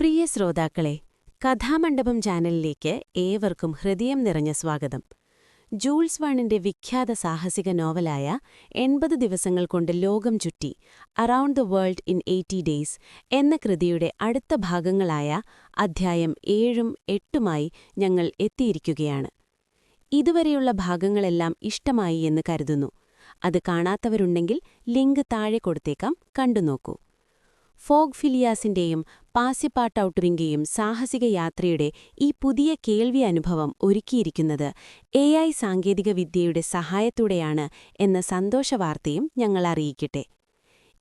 പ്രിയ ശ്രോതാക്കളെ കഥാമണ്ഡപം ചാനലിലേക്ക് ഏവർക്കും ഹൃദയം നിറഞ്ഞ സ്വാഗതം. ജൂൾസ് വണിന്റെ വിഖ്യാത സാഹസിക നോവലായ എൺപത് ദിവസങ്ങൾ കൊണ്ട് ലോകം ചുറ്റി around the world in eighty days എന്ന കൃതിയുടെ അടുത്ത ഭാഗങ്ങളായ അധ്യായം ഏഴും എട്ടുമായി ഞങ്ങൾ എത്തിയിരിക്കുകയാണ്. ഇതുവരെയുള്ള ഭാഗങ്ങളെല്ലാം ഇഷ്ടമായി എന്ന് കരുതുന്നു. അത് കാണാത്തവരുണ്ടെങ്കിൽ ലിങ്ക് താഴെ കൊടുത്തേക്കാം കണ്ടുനോക്കൂ. ഫോഗ് ഫിലിയാസിന്റെയും പാസ്യപ്പാട്ടൌട്ടറിന്റെയും സാഹസിക യാത്രയുടെ ഈ പുതിയ കേൾവി അനുഭവം ഒരുക്കിയിരിക്കുന്നത് എ ഐ സാങ്കേതികവിദ്യയുടെ സഹായത്തോടെയാണ് എന്ന സന്തോഷവാർത്തയും ഞങ്ങൾ അറിയിക്കട്ടെ.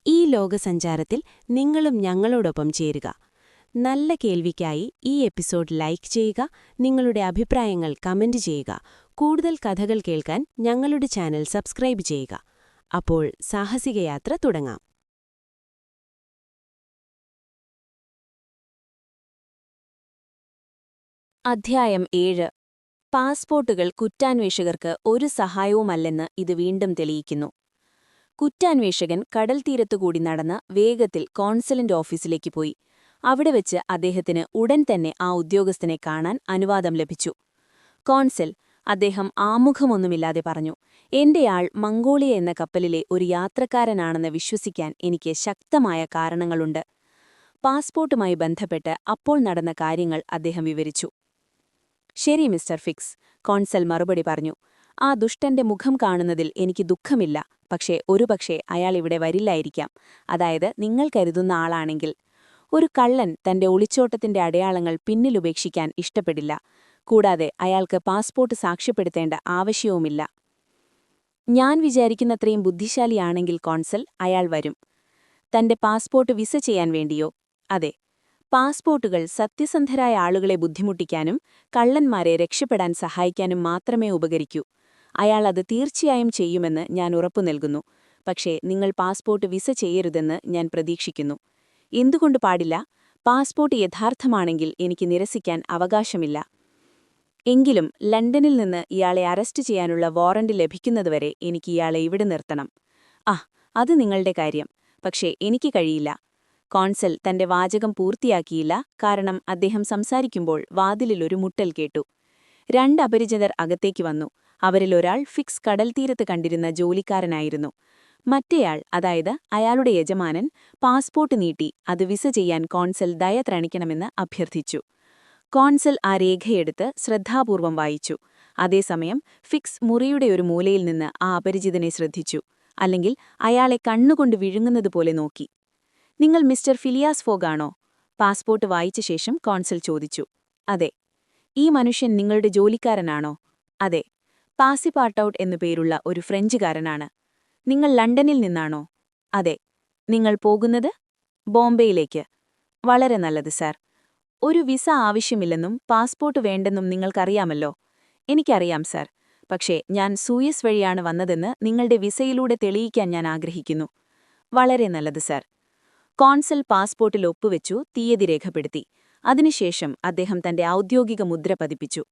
ഈ ലോകസഞ്ചാരത്തിൽ നിങ്ങളും ഞങ്ങളോടൊപ്പം ചേരുക. നല്ല കേൾവിക്കായി ഈ എപ്പിസോഡ് ലൈക്ക് ചെയ്യുക നിങ്ങളുടെ അഭിപ്രായങ്ങൾ കമന്റ് ചെയ്യുക കൂടുതൽ കഥകൾ കേൾക്കാൻ ഞങ്ങളുടെ ചാനൽ സബ്സ്ക്രൈബ് ചെയ്യുക. അപ്പോൾ സാഹസിക യാത്ര തുടങ്ങാം. അധ്യായം ഏഴ്. പാസ്പോർട്ടുകൾ കുറ്റാന്വേഷകർക്ക് ഒരു സഹായവുമല്ലെന്ന് ഇത് വീണ്ടും തെളിയിക്കുന്നു. കുറ്റാന്വേഷകൻ കടൽ തീരത്തുകൂടി നടന്ന് വേഗത്തിൽ കോൺസലന്റ് ഓഫീസിലേക്ക് പോയി. അവിടെ വെച്ച് അദ്ദേഹത്തിന് ഉടൻ തന്നെ ആ ഉദ്യോഗസ്ഥനെ കാണാൻ അനുവാദം ലഭിച്ചു. കോൺസൽ അദ്ദേഹം ആമുഖമൊന്നുമില്ലാതെ പറഞ്ഞു എന്റെയാൾ മംഗോളിയ എന്ന കപ്പലിലെ ഒരു യാത്രക്കാരനാണെന്ന് വിശ്വസിക്കാൻ എനിക്ക് ശക്തമായ കാരണങ്ങളുണ്ട്. പാസ്പോർട്ടുമായി ബന്ധപ്പെട്ട് അപ്പോൾ നടന്ന കാര്യങ്ങൾ അദ്ദേഹം വിവരിച്ചു. ശരി മിസ്റ്റർ ഫിക്സ് കോൺസൽ മറുപടി പറഞ്ഞു. ആ ദുഷ്ടന്റെ മുഖം കാണുന്നതിൽ എനിക്ക് ദുഃഖമില്ല. പക്ഷേ ഒരുപക്ഷെ അയാൾ ഇവിടെ വരില്ലായിരിക്കാം. അതായത് നിങ്ങൾ കരുതുന്ന ആളാണെങ്കിൽ. ഒരു കള്ളൻ തന്റെ ഒളിച്ചോട്ടത്തിന്റെ അടയാളങ്ങൾ പിന്നിലുപേക്ഷിക്കാൻ ഇഷ്ടപ്പെടില്ല. കൂടാതെ അയാൾക്ക് പാസ്പോർട്ട് സാക്ഷ്യപ്പെടുത്തേണ്ട ആവശ്യവുമില്ല. ഞാൻ വിചാരിക്കുന്നത്രയും ബുദ്ധിശാലിയാണെങ്കിൽ കോൺസൽ അയാൾ വരും. തന്റെ പാസ്പോർട്ട് വിസ ചെയ്യാൻ വേണ്ടിയോ? അതെ പാസ്പോർട്ടുകൾ സത്യസന്ധരായ ആളുകളെ ബുദ്ധിമുട്ടിക്കാനും കള്ളന്മാരെ രക്ഷപ്പെടാൻ സഹായിക്കാനും മാത്രമേ ഉപകരിക്കൂ. അയാൾ അത് തീർച്ചയായും ചെയ്യുമെന്ന് ഞാൻ ഉറപ്പു നൽകുന്നു. പക്ഷേ നിങ്ങൾ പാസ്പോർട്ട് വിസ ചെയ്യരുതെന്ന് ഞാൻ പ്രതീക്ഷിക്കുന്നു. എന്തുകൊണ്ട് പാടില്ല? പാസ്പോർട്ട് യഥാർത്ഥമാണെങ്കിൽ എനിക്ക് നിരസിക്കാൻ അവകാശമില്ല. എങ്കിലും ലണ്ടനിൽ നിന്ന് ഇയാളെ അറസ്റ്റ് ചെയ്യാനുള്ള വാറന്റ് ലഭിക്കുന്നതുവരെ എനിക്ക് ഇയാളെ ഇവിടെ നിർത്തണം. ആ അത് നിങ്ങളുടെ കാര്യം. പക്ഷേ എനിക്ക് കഴിയില്ല. കോൺസൽ തന്റെ വാചകം പൂർത്തിയാക്കിയില്ല. കാരണം അദ്ദേഹം സംസാരിക്കുമ്പോൾ വാതിലിലൊരു മുട്ടൽ കേട്ടു. രണ്ട് അപരിചിതർ അകത്തേക്ക് വന്നു. അവരിലൊരാൾ ഫിക്സ് കടൽത്തീരത്ത് കണ്ടിരുന്ന ജോലിക്കാരനായിരുന്നു. മറ്റേയാൾ അതായത് അയാളുടെ യജമാനൻ പാസ്പോർട്ട് നീട്ടി അത് വിസ ചെയ്യാൻ കോൺസൽ ദയ ത്രണിക്കണമെന്ന് അഭ്യർത്ഥിച്ചു. കോൺസൽ ആ രേഖയെടുത്ത് ശ്രദ്ധാപൂർവം വായിച്ചു. അതേസമയം ഫിക്സ് മുറിയുടെ ഒരു മൂലയിൽ നിന്ന് ആ അപരിചിതനെ ശ്രദ്ധിച്ചു. അല്ലെങ്കിൽ അയാളെ കണ്ണുകൊണ്ട് വിഴുങ്ങുന്നതുപോലെ നോക്കി. നിങ്ങൾ മിസ്റ്റർ ഫിലിയാസ് ഫോഗാണോ? പാസ്പോർട്ട് വായിച്ച ശേഷം കോൺസൽ ചോദിച്ചു. അതെ. ഈ മനുഷ്യൻ നിങ്ങളുടെ ജോലിക്കാരനാണോ? അതെ. പാസിപ്പാർട്ടൌട്ട് എന്നു പേരുള്ള ഒരു ഫ്രഞ്ചുകാരനാണ്. നിങ്ങൾ ലണ്ടനിൽ നിന്നാണോ? അതെ. നിങ്ങൾ പോകുന്നത്? ബോംബെയിലേക്ക്. വളരെ നല്ലത് സാർ. ഒരു വിസ ആവശ്യമില്ലെന്നും പാസ്പോർട്ട് വേണ്ടെന്നും നിങ്ങൾക്കറിയാമല്ലോ? എനിക്കറിയാം സാർ. പക്ഷേ ഞാൻ സൂയസ് വഴിയാണ് വന്നതെന്ന് നിങ്ങളുടെ വിസയിലൂടെ തെളിയിക്കാൻ ഞാൻ ആഗ്രഹിക്കുന്നു. വളരെ നല്ലത് സാർ. കോൺസൽ പാസ്പോർട്ടിൽ ഒപ്പുവെച്ചു തീയതി രേഖപ്പെടുത്തി. അതിനുശേഷം അദ്ദേഹം തന്റെ ഔദ്യോഗിക മുദ്ര പതിപ്പിച്ചു.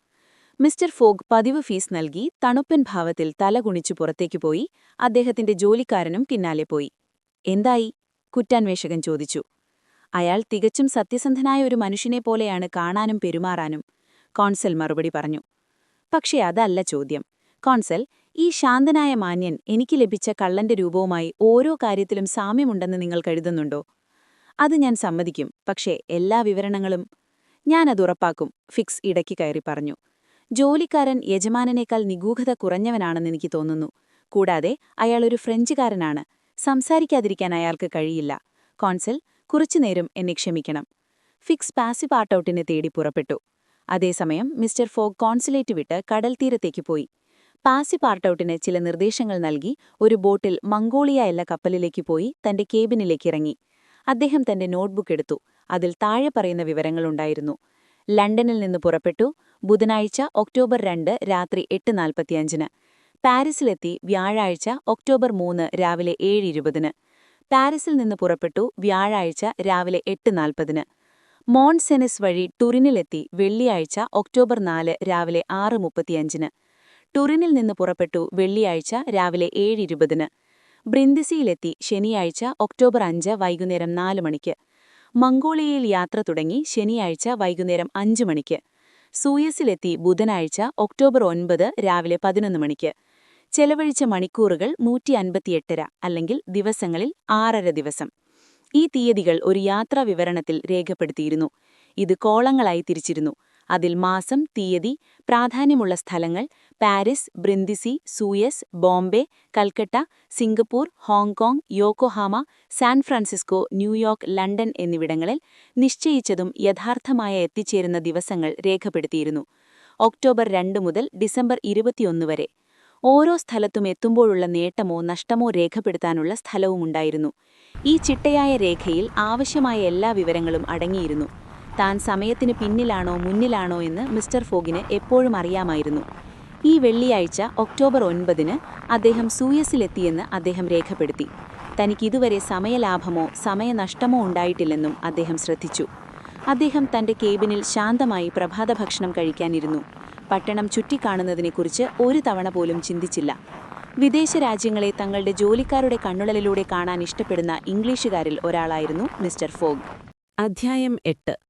മിസ്റ്റർ ഫോഗ് പതിവ് ഫീസ് നൽകി തണുപ്പൻ ഭാവത്തിൽ തലകുണിച്ചു പുറത്തേക്കു പോയി അദ്ദേഹത്തിന്റെ ജോലിക്കാരനും പിന്നാലെ പോയി. എന്തായി? കുറ്റാന്വേഷകൻ ചോദിച്ചു. അയാൾ തികച്ചും സത്യസന്ധനായ ഒരു മനുഷ്യനെ പോലെയാണ് കാണാനും പെരുമാറാനും കോൺസൽ മറുപടി പറഞ്ഞു. പക്ഷേ അതല്ല ചോദ്യം. കോൺസൽ ഈ ശാന്തനായ മാന്യൻ എനിക്ക് ലഭിച്ച കള്ളന്റെ രൂപവുമായി ഓരോ കാര്യത്തിലും സാമ്യമുണ്ടെന്ന് നിങ്ങൾ കരുതുന്നുണ്ടോ? അത് ഞാൻ സമ്മതിക്കും. പക്ഷേ എല്ലാ വിവരണങ്ങളും ഞാനത് ഉറപ്പാക്കും ഫിക്സ് ഇടയ്ക്ക് കയറി പറഞ്ഞു. ജോലിക്കാരൻ യജമാനനേക്കാൾ നിഗൂഢത കുറഞ്ഞവനാണെന്ന് എനിക്ക് തോന്നുന്നു. കൂടാതെ അയാളൊരു ഫ്രഞ്ചുകാരനാണ്. സംസാരിക്കാതിരിക്കാൻ അയാൾക്ക് കഴിയില്ല. കോൺസൽ കുറച്ചുനേരം എന്നെ ക്ഷമിക്കണം. ഫിക്സ് പാസിവ് ആർട്ടൌട്ടിനെ തേടി പുറപ്പെട്ടു. അതേസമയം മിസ്റ്റർ ഫോഗ് കോൺസുലേറ്റ് വിട്ട് കടൽത്തീരത്തേക്ക് പോയി. പാസിവ് ആർട്ടൌട്ടിന് ചില നിർദ്ദേശങ്ങൾ നൽകി ഒരു ബോട്ടിൽ മംഗോളിയ എന്ന കപ്പലിലേക്ക് പോയി തന്റെ കേബിനിലേക്ക് ഇറങ്ങി. അദ്ദേഹം തന്റെ നോട്ട്ബുക്ക് എടുത്തു. അതിൽ താഴെ പറയുന്ന വിവരങ്ങളുണ്ടായിരുന്നു ലണ്ടനിൽ നിന്ന് പുറപ്പെട്ടു. ബുധനാഴ്ച ഒക്ടോബർ രണ്ട് രാത്രി എട്ട് നാൽപ്പത്തിയഞ്ചിന്. പാരീസിലെത്തി വ്യാഴാഴ്ച ഒക്ടോബർ മൂന്ന് രാവിലെ ഏഴ് ഇരുപതിന്. പാരീസിൽ നിന്ന് പുറപ്പെട്ടു വ്യാഴാഴ്ച രാവിലെ എട്ട് നാൽപ്പതിന്. മോൺസെനിസ് വഴി ടുറിനിലെത്തി വെള്ളിയാഴ്ച ഒക്ടോബർ നാല് രാവിലെ ആറ് മുപ്പത്തിയഞ്ചിന്. ടുറിനിൽ നിന്ന് പുറപ്പെട്ടു വെള്ളിയാഴ്ച രാവിലെ ഏഴ് ഇരുപതിന്. ബ്രിന്ദിസിയിലെത്തി ശനിയാഴ്ച ഒക്ടോബർ അഞ്ച് വൈകുന്നേരം നാല് മണിക്ക്. മംഗോളിയയിൽ യാത്ര തുടങ്ങി ശനിയാഴ്ച വൈകുന്നേരം അഞ്ച് മണിക്ക്. സൂയസിലെത്തി ബുധനാഴ്ച ഒക്ടോബർ ഒൻപത് രാവിലെ പതിനൊന്ന് മണിക്ക്. ചെലവഴിച്ച മണിക്കൂറുകൾ നൂറ്റി അൻപത്തിയെട്ടര അല്ലെങ്കിൽ ദിവസങ്ങളിൽ ആറര ദിവസം. ഈ തീയതികൾ ഒരു യാത്രാ വിവരണത്തിൽ രേഖപ്പെടുത്തിയിരുന്നു. ഇത് കോളങ്ങളായി തിരിച്ചിരുന്നു. അതിൽ മാസം തീയതി പ്രാധാന്യമുള്ള സ്ഥലങ്ങൾ Paris Brindisi Suez Bombay Calcutta Singapore Hong Kong Yokohama San Francisco New York London എന്നിവിടങ്ങളിൽ നിശ്ചയിച്ചതും യഥാർത്ഥമായ എത്തിച്ചേരുന്ന ദിവസങ്ങൾ രേഖപ്പെടുത്തിയിരുന്നു. ഒക്ടോബർ രണ്ട് മുതൽ ഡിസംബർ ഇരുപത്തിയൊന്ന് വരെ. ഓരോ സ്ഥലത്തും എത്തുമ്പോഴുള്ള നേട്ടമോ നഷ്ടമോ രേഖപ്പെടുത്താനുള്ള സ്ഥലവുമുണ്ടായിരുന്നു. ഈ ചിട്ടയായ രേഖയിൽ ആവശ്യമായ എല്ലാ വിവരങ്ങളും അടങ്ങിയിരുന്നു. താൻ സമയത്തിന് പിന്നിലാണോ മുന്നിലാണോ എന്ന് മിസ്റ്റർ ഫോഗിന് എപ്പോഴും അറിയാമായിരുന്നു. ഈ വെള്ളിയാഴ്ച ഒക്ടോബർ ഒൻപതിന് അദ്ദേഹം സൂയസിലെത്തിയെന്ന് അദ്ദേഹം രേഖപ്പെടുത്തി. തനിക്കിതുവരെ സമയലാഭമോ സമയനഷ്ടമോ ഉണ്ടായിട്ടില്ലെന്നും അദ്ദേഹം ശ്രദ്ധിച്ചു. അദ്ദേഹം തന്റെ കേബിനിൽ ശാന്തമായി പ്രഭാതഭക്ഷണം കഴിക്കാനിരുന്നു. പട്ടണം ചുറ്റിക്കാണുന്നതിനെക്കുറിച്ച് ഒരു തവണ പോലും ചിന്തിച്ചില്ല. വിദേശ രാജ്യങ്ങളെ തങ്ങളുടെ ജോലിക്കാരുടെ കണ്ണുളലിലൂടെ കാണാൻ ഇഷ്ടപ്പെടുന്ന ഇംഗ്ലീഷുകാരിൽ ഒരാളായിരുന്നു മിസ്റ്റർ ഫോഗ്. അധ്യായം എട്ട്.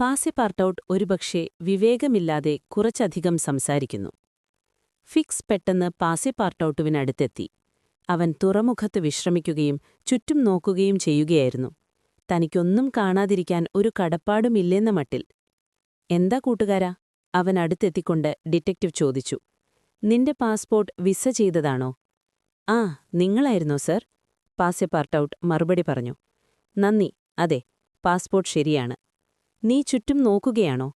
പാസെപാർട്ടൌട്ട് ഒരുപക്ഷെ വിവേകമില്ലാതെ കുറച്ചധികം സംസാരിക്കുന്നു. ഫിക്സ് പെട്ടെന്ന് പാസെപാർട്ടൌട്ടുവിനടുത്തെത്തി അവൻ തുറമുഖത്ത് വിശ്രമിക്കുകയും ചുറ്റും നോക്കുകയും ചെയ്യുകയായിരുന്നു. തനിക്കൊന്നും കാണാതിരിക്കാൻ ഒരു കടപ്പാടുമില്ലെന്ന മട്ടിൽ. എന്താ കൂട്ടുകാരാ? അവൻ അടുത്തെത്തിക്കൊണ്ട് ഡിറ്റക്റ്റീവ് ചോദിച്ചു. നിന്റെ പാസ്പോർട്ട് വിസ ചെയ്തതാണോ? ആ നിങ്ങളായിരുന്നോ സർ പാസെപാർട്ടൌട്ട് മറുപടി പറഞ്ഞു. നന്ദി അതെ പാസ്പോർട്ട് ശരിയാണ്. നീ ചുറ്റും നോക്കുകയാണോ?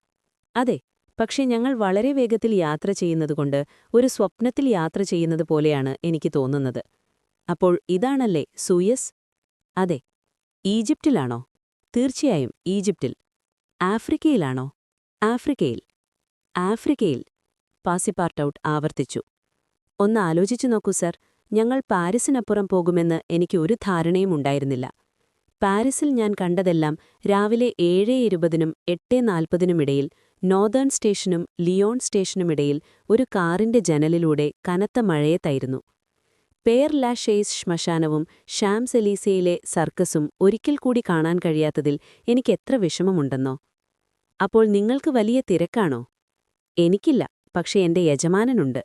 അതെ പക്ഷേ ഞങ്ങൾ വളരെ വേഗത്തിൽ യാത്ര ചെയ്യുന്നതുകൊണ്ട് ഒരു സ്വപ്നത്തിൽ യാത്ര ചെയ്യുന്നത് പോലെയാണ് എനിക്ക് തോന്നുന്നത്. അപ്പോൾ ഇതാണല്ലേ സൂയസ്? അതെ. ഈജിപ്റ്റിലാണോ തീർച്ചയായും ഈജിപ്റ്റിൽ ആഫ്രിക്കയിലാണോ? ആഫ്രിക്കയിൽ. ആഫ്രിക്കയിൽ. പാസിപ്പാർട്ടൌട്ട് ആവർത്തിച്ചു. ഒന്ന് ആലോചിച്ചു നോക്കൂ സർ ഞങ്ങൾ പാരീസിനപ്പുറം പോകുമെന്ന് എനിക്ക് ഒരു ധാരണയും ഉണ്ടായിരുന്നില്ല പാരീസിൽ ഞാൻ കണ്ടതെല്ലാം രാവിലെ ഏഴ് ഇരുപതിനും എട്ട് നാൽപ്പതിനുമിടയിൽ നോർദേൺ സ്റ്റേഷനും ലിയോൺ സ്റ്റേഷനുമിടയിൽ ഒരു കാറിന്റെ ജനലിലൂടെ കനത്ത മഴയത്തായിരുന്നു. പേർ ലാഷേയ്സ് ശ്മശാനവും ഷാംസ് എലീസയിലെ സർക്കസും ഒരിക്കൽ കൂടി കാണാൻ കഴിയാത്തതിൽ എനിക്ക് എത്ര വിഷമമുണ്ടെന്നോ? അപ്പോൾ നിങ്ങൾക്ക് വലിയ തിരക്കാണോ? എനിക്കില്ല പക്ഷേ എന്റെ യജമാനനുണ്ട്.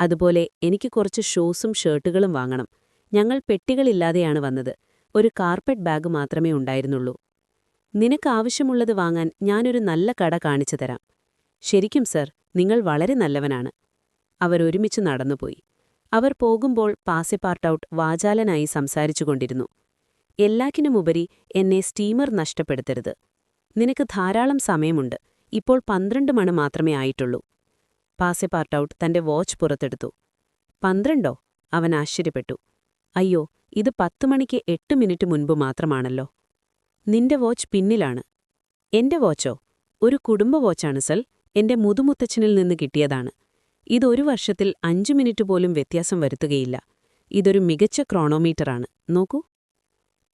അതുപോലെ എനിക്ക് കുറച്ച് ഷൂസും ഷർട്ടുകളും വാങ്ങണം. ഞങ്ങൾ പെട്ടികളില്ലാതെയാണ് വന്നത്. ഒരു കാർപ്പറ്റ് ബാഗ് മാത്രമേ ഉണ്ടായിരുന്നുള്ളൂ. നിനക്ക് ആവശ്യമുള്ളത് വാങ്ങാൻ ഞാനൊരു നല്ല കട കാണിച്ചു തരാം. ശരിക്കും സർ നിങ്ങൾ വളരെ നല്ലവനാണ്. അവർ ഒരുമിച്ച് നടന്നുപോയി. അവർ പോകുമ്പോൾ പാസെപ്പാർട്ടൌട്ട് വാചാലനായി സംസാരിച്ചുകൊണ്ടിരുന്നു. എല്ലാക്കിനുമുപരി എന്നെ സ്റ്റീമർ നഷ്ടപ്പെടുത്തരുത്. നിനക്ക് ധാരാളം സമയമുണ്ട്. ഇപ്പോൾ പന്ത്രണ്ട് മണി മാത്രമേ ആയിട്ടുള്ളൂ. പാസെപ്പാർട്ടൌട്ട് തന്റെ വാച്ച് പുറത്തെടുത്തു. പന്ത്രണ്ടോ? അവൻ ആശ്ചര്യപ്പെട്ടു. അയ്യോ ഇത് പത്തു മണിക്ക് എട്ട് മിനിറ്റ് മുൻപ് മാത്രമാണല്ലോ. നിന്റെ വാച്ച് പിന്നിലാണ്. എന്റെ വാച്ചോ? ഒരു കുടുംബ വാച്ചാണ് സൽ. എന്റെ മുതുമുത്തച്ഛനിൽ നിന്ന് കിട്ടിയതാണ്. ഇതൊരു വർഷത്തിൽ അഞ്ചു മിനിറ്റ് പോലും വ്യത്യാസം വരുത്തുകയില്ല. ഇതൊരു മികച്ച ക്രോണോമീറ്ററാണ്. നോക്കൂ.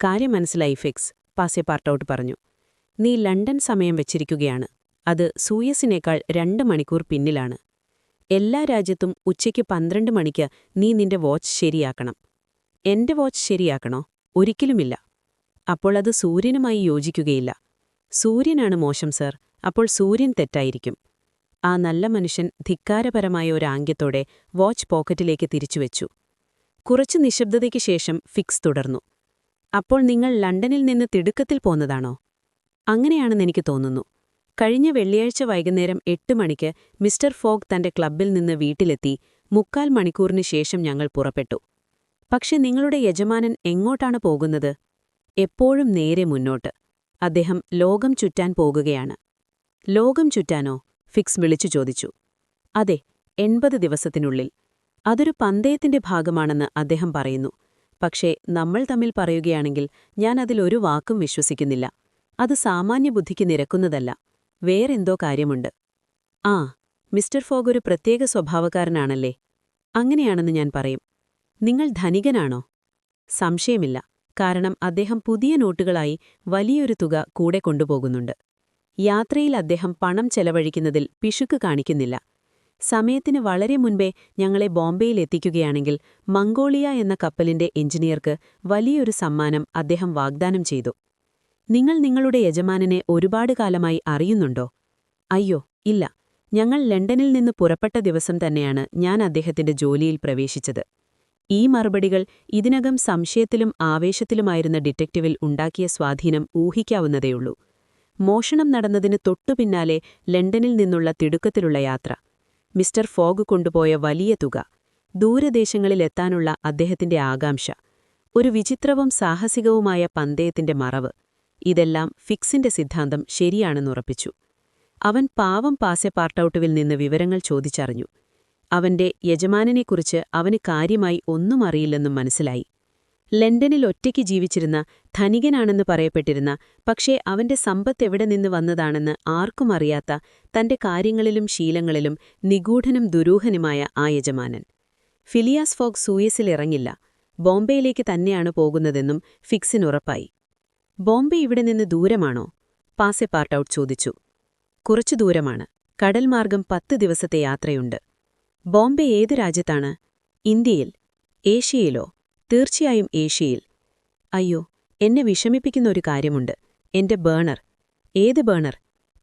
കാര്യം മനസ്സിലായി ഫിക്സ്. പാസെ പാർട്ടൌട്ട് പറഞ്ഞു. നീ ലണ്ടൻ സമയം വെച്ചിരിക്കുകയാണ്. അത് സൂയസിനേക്കാൾ രണ്ട് മണിക്കൂർ പിന്നിലാണ്. എല്ലാ രാജ്യത്തും ഉച്ചയ്ക്ക് പന്ത്രണ്ട് മണിക്ക് നീ നിന്റെ വാച്ച് ശരിയാക്കണം. എന്റെ വാച്ച് ശരിയാക്കണോ? ഒരിക്കലുമില്ല. അപ്പോൾ അത് സൂര്യനുമായി യോജിക്കുകയില്ല. സൂര്യനാണ് മോശം സർ. അപ്പോൾ സൂര്യൻ തെറ്റായിരിക്കും. ആ നല്ല മനുഷ്യൻ ധിക്കാരപരമായ ഒരാംഗ്യത്തോടെ വാച്ച് പോക്കറ്റിലേക്ക് തിരിച്ചുവെച്ചു. കുറച്ചു നിശബ്ദതയ്ക്ക് ശേഷം ഫിക്സ് തുടർന്നു. അപ്പോൾ നിങ്ങൾ ലണ്ടനിൽ നിന്ന് തിടുക്കത്തിൽ പോന്നതാണോ? അങ്ങനെയാണെന്ന് എനിക്ക് തോന്നുന്നു. കഴിഞ്ഞ വെള്ളിയാഴ്ച വൈകുന്നേരം എട്ട് മണിക്ക് മിസ്റ്റർ ഫോഗ് തന്റെ ക്ലബ്ബിൽ നിന്ന് വീട്ടിലെത്തി മുക്കാൽ മണിക്കൂറിന് ശേഷം ഞങ്ങൾ പുറപ്പെട്ടു. പക്ഷെ നിങ്ങളുടെ യജമാനൻ എങ്ങോട്ടാണ് പോകുന്നത്? എപ്പോഴും നേരെ മുന്നോട്ട്. അദ്ദേഹം ലോകം ചുറ്റാൻ പോകുകയാണ്. ലോകം ചുറ്റാനോ? ഫിക്സ് വിളിച്ചു ചോദിച്ചു. അതെ എൺപത് ദിവസത്തിനുള്ളിൽ. അതൊരു പന്തയത്തിന്റെ ഭാഗമാണെന്ന് അദ്ദേഹം പറയുന്നു. പക്ഷേ നമ്മൾ തമ്മിൽ പറയുകയാണെങ്കിൽ ഞാൻ അതിലൊരു വാക്കും വിശ്വസിക്കുന്നില്ല. അത് സാമാന്യ ബുദ്ധിക്ക് നിരക്കുന്നതല്ല. വേറെന്തോ കാര്യമുണ്ട്. ആ മിസ്റ്റർ ഫോഗ് ഒരു പ്രത്യേക സ്വഭാവക്കാരനാണല്ലേ? അങ്ങനെയാണെന്ന് ഞാൻ പറയും. നിങ്ങൾ ധനികനാണോ? സംശയമില്ല. കാരണം അദ്ദേഹം പുതിയ നോട്ടുകളായി വലിയൊരു തുക കൂടെ കൊണ്ടുപോകുന്നുണ്ട്. യാത്രയിൽ അദ്ദേഹം പണം ചെലവഴിക്കുന്നതിൽ പിശുക്ക് കാണിക്കുന്നില്ല. സമയത്തിന് വളരെ മുൻപേ ഞങ്ങളെ ബോംബെയിൽ എത്തിക്കുകയാണെങ്കിൽ മംഗോളിയ എന്ന കപ്പലിന്റെ എഞ്ചിനീയർക്ക് വലിയൊരു സമ്മാനം അദ്ദേഹം വാഗ്ദാനം ചെയ്തു. നിങ്ങൾ നിങ്ങളുടെ യജമാനനെ ഒരുപാട് കാലമായി അറിയുന്നുണ്ടോ? അയ്യോ ഇല്ല. ഞങ്ങൾ ലണ്ടനിൽ നിന്ന് പുറപ്പെട്ട ദിവസം തന്നെയാണ് ഞാൻ അദ്ദേഹത്തിന്റെ ജോലിയിൽ പ്രവേശിച്ചത്. ഈ മറുപടികൾ ഇതിനകം സംശയത്തിലും ആവേശത്തിലുമായിരുന്ന ഡിറ്റക്റ്റീവിൽ ഉണ്ടാക്കിയ സ്വാധീനം ഊഹിക്കാവുന്നതേയുള്ളൂ. മോഷണം നടന്നതിന് തൊട്ടുപിന്നാലെ ലണ്ടനിൽ നിന്നുള്ള തിടുക്കത്തിലുള്ള യാത്ര. മിസ്റ്റർ ഫോഗ് കൊണ്ടുപോയ വലിയ തുക. ദൂരദേശങ്ങളിലെത്താനുള്ള അദ്ദേഹത്തിന്റെ ആകാംക്ഷ. ഒരു വിചിത്രവും സാഹസികവുമായ പന്തയത്തിന്റെ മറവ്. ഇതെല്ലാം ഫിക്സിന്റെ സിദ്ധാന്തം ശരിയാണെന്നുറപ്പിച്ചു. അവൻ പാവം പാസെ പാർട്ടൌട്ടുവിൽ നിന്ന് വിവരങ്ങൾ ചോദിച്ചറിഞ്ഞു. അവന്റെ യജമാനനെക്കുറിച്ച് അവന് കാര്യമായി ഒന്നും അറിയില്ലെന്നും മനസ്സിലായി. ലണ്ടനിൽ ഒറ്റയ്ക്ക് ജീവിച്ചിരുന്ന ധനികനാണെന്ന് പറയപ്പെട്ടിരുന്ന പക്ഷേ അവന്റെ സമ്പത്ത് എവിടെ നിന്ന് വന്നതാണെന്ന് ആർക്കും അറിയാത്ത തന്റെ കാര്യങ്ങളിലും ശീലങ്ങളിലും നിഗൂഢനും ദുരൂഹനുമായ ആ യജമാനൻ. ഫിലിയാസ് ഫോഗ് സൂയസിലിറങ്ങില്ല ബോംബെയിലേക്ക് തന്നെയാണ് പോകുന്നതെന്നും ഫിക്സിനുറപ്പായി ബോംബെ ഇവിടെ നിന്ന് ദൂരമാണോ? പാസെ പാർട്ടൌട്ട് ചോദിച്ചു. കുറച്ചു ദൂരമാണ്. കടൽമാർഗം പത്ത് ദിവസത്തെ യാത്രയുണ്ട്. ബോംബെ ഏത് രാജ്യത്താണ്? ഇന്ത്യയിൽ ഏഷ്യയിലോ? തീർച്ചയായും ഏഷ്യയിൽ. അയ്യോ എന്നെ വിഷമിപ്പിക്കുന്ന ഒരു കാര്യമുണ്ട്. എന്റെ ബേണർ. ഏത് ബേണർ?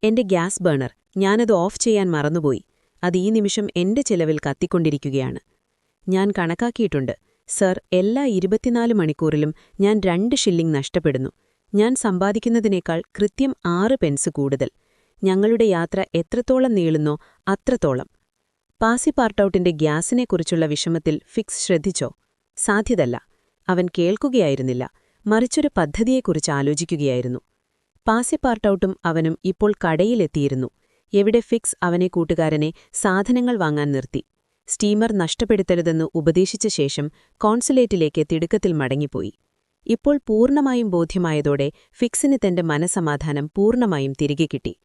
എന്റെ ഗ്യാസ് ബേണർ. ഞാനത് ഓഫ് ചെയ്യാൻ മറന്നുപോയി. അത് ഈ നിമിഷം എന്റെ ചെലവിൽ കത്തിക്കൊണ്ടിരിക്കുകയാണ്. ഞാൻ കണക്കാക്കിയിട്ടുണ്ട്. സർ എല്ലാ ഇരുപത്തിനാല് മണിക്കൂറിലും ഞാൻ രണ്ട് ഷില്ലിംഗ് നഷ്ടപ്പെടുന്നു. ഞാൻ സമ്പാദിക്കുന്നതിനേക്കാൾ കൃത്യം ആറ് പെൻസ് കൂടുതൽ. ഞങ്ങളുടെ യാത്ര എത്രത്തോളം നീളുന്നോ അത്രത്തോളം. പാസി പാർട്ടൌട്ടിന്റെ ഗ്യാസിനെക്കുറിച്ചുള്ള വിഷമത്തിൽ ഫിക്സ് ശ്രദ്ധിച്ചോ? സാധ്യതല്ല. അവൻ കേൾക്കുകയായിരുന്നില്ല. മറിച്ചൊരു പദ്ധതിയെക്കുറിച്ച് ആലോചിക്കുകയായിരുന്നു. പാസി പാർട്ടൌട്ടും അവനും ഇപ്പോൾ കടയിലെത്തിയിരുന്നു. എവിടെ ഫിക്സ് അവനെ കൂട്ടുകാരനെ സാധനങ്ങൾ വാങ്ങാൻ നിർത്തി. സ്റ്റീമർ നഷ്ടപ്പെടുത്തരുതെന്ന് ഉപദേശിച്ച ശേഷം കോൺസുലേറ്റിലേക്ക് തിടുക്കത്തിൽ മടങ്ങിപ്പോയി. ഇപ്പോൾ പൂർണമായും ബോധ്യമായതോടെ ഫിക്സിന് തന്റെ മനസമാധാനം പൂർണമായും തിരികെ കിട്ടി.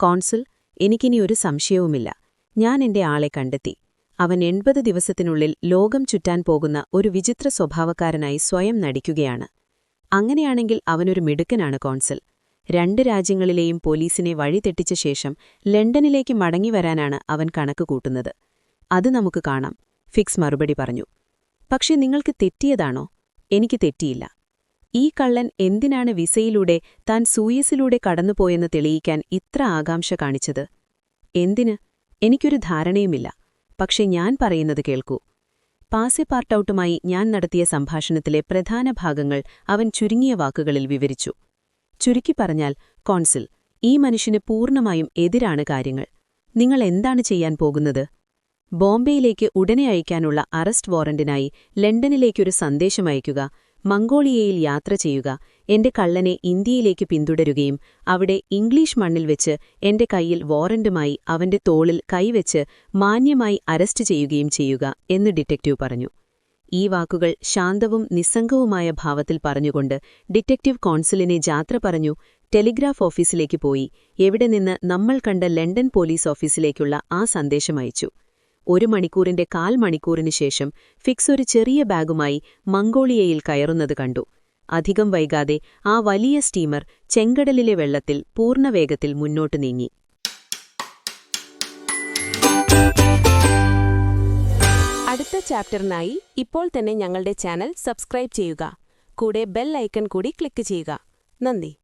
കോൺസുൽ എനിക്കിനി ഒരു സംശയവുമില്ല. ഞാൻ എന്റെ ആളെ കണ്ടെത്തി. അവൻ എൺപത് ദിവസത്തിനുള്ളിൽ ലോകം ചുറ്റാൻ പോകുന്ന ഒരു വിചിത്ര സ്വഭാവക്കാരനായി സ്വയം നടിക്കുകയാണ്. അങ്ങനെയാണെങ്കിൽ അവനൊരു മിടുക്കനാണ് കോൺസൽ. രണ്ട് രാജ്യങ്ങളിലെയും പോലീസിനെ വഴിതെറ്റിച്ച ശേഷം ലണ്ടനിലേക്ക് മടങ്ങി വരാനാണ് അവൻ കണക്ക് കൂട്ടുന്നത്. അത് നമുക്ക് കാണാം ഫിക്സ് മറുപടി പറഞ്ഞു. പക്ഷേ നിങ്ങൾക്ക് തെറ്റിയതാണോ? എനിക്ക് തെറ്റിയില്ല. ഈ കള്ളൻ എന്തിനാണ് വിസയിലൂടെ താൻ സൂയസിലൂടെ കടന്നുപോയെന്ന് തെളിയിക്കാൻ ഇത്ര ആകാംക്ഷ കാണിച്ചത്? എന്തിന്? എനിക്കൊരു ധാരണയുമില്ല. പക്ഷെ ഞാൻ പറയുന്നത് കേൾക്കൂ. പാസെ പാർട്ടൌട്ടുമായി ഞാൻ നടത്തിയ സംഭാഷണത്തിലെ പ്രധാന ഭാഗങ്ങൾ അവൻ ചുരുങ്ങിയ വാക്കുകളിൽ വിവരിച്ചു. ചുരുക്കി പറഞ്ഞാൽ കോൺസിൽ ഈ മനുഷ്യന് പൂർണമായും എതിരാണ് കാര്യങ്ങൾ. നിങ്ങൾ എന്താണ് ചെയ്യാൻ പോകുന്നത്? ബോംബെയിലേക്ക് ഉടനെ അയക്കാനുള്ള അറസ്റ്റ് വാറന്റിനായി ലണ്ടനിലേക്കൊരു സന്ദേശമയക്കുക മംഗോളിയയിൽ യാത്ര ചെയ്യുക എന്റെ കള്ളനെ ഇന്ത്യയിലേക്ക് പിന്തുടരുകയും അവിടെ ഇംഗ്ലീഷ് മണ്ണിൽ വെച്ച് എന്റെ കയ്യിൽ വാറന്റുമായി അവന്റെ തോളിൽ കൈവച്ച് മാന്യമായി അറസ്റ്റ് ചെയ്യുകയും ചെയ്യുക എന്ന് ഡിറ്റക്റ്റീവ് പറഞ്ഞു. ഈ വാക്കുകൾ ശാന്തവും നിസ്സംഗവുമായ ഭാവത്തിൽ പറഞ്ഞുകൊണ്ട് ഡിറ്റക്റ്റീവ് കോൺസുലിനെ ജാത്ര പറഞ്ഞു ടെലിഗ്രാഫ് ഓഫീസിലേക്ക് പോയി. എവിടെ നിന്ന് നമ്മൾ കണ്ട ലണ്ടൻ പോലീസ് ഓഫീസിലേക്കുള്ള ആ സന്ദേശമയച്ചു ഒരു മണിക്കൂറിന്റെ കാൽ മണിക്കൂറിന് ശേഷം ഫിക്സ് ഒരു ചെറിയ ബാഗുമായി മംഗോളിയയിൽ കയറുന്നത് കണ്ടു. അധികം വൈകാതെ ആ വലിയ സ്റ്റീമർ ചെങ്കടലിലെ വെള്ളത്തിൽ പൂർണവേഗത്തിൽ മുന്നോട്ട് നീങ്ങി. അടുത്ത ചാപ്റ്ററിനായി ഇപ്പോൾ തന്നെ ഞങ്ങളുടെ ചാനൽ സബ്സ്ക്രൈബ് ചെയ്യുക. കൂടെ ബെൽ ഐക്കൺ കൂടി ക്ലിക്ക് ചെയ്യുക. നന്ദി.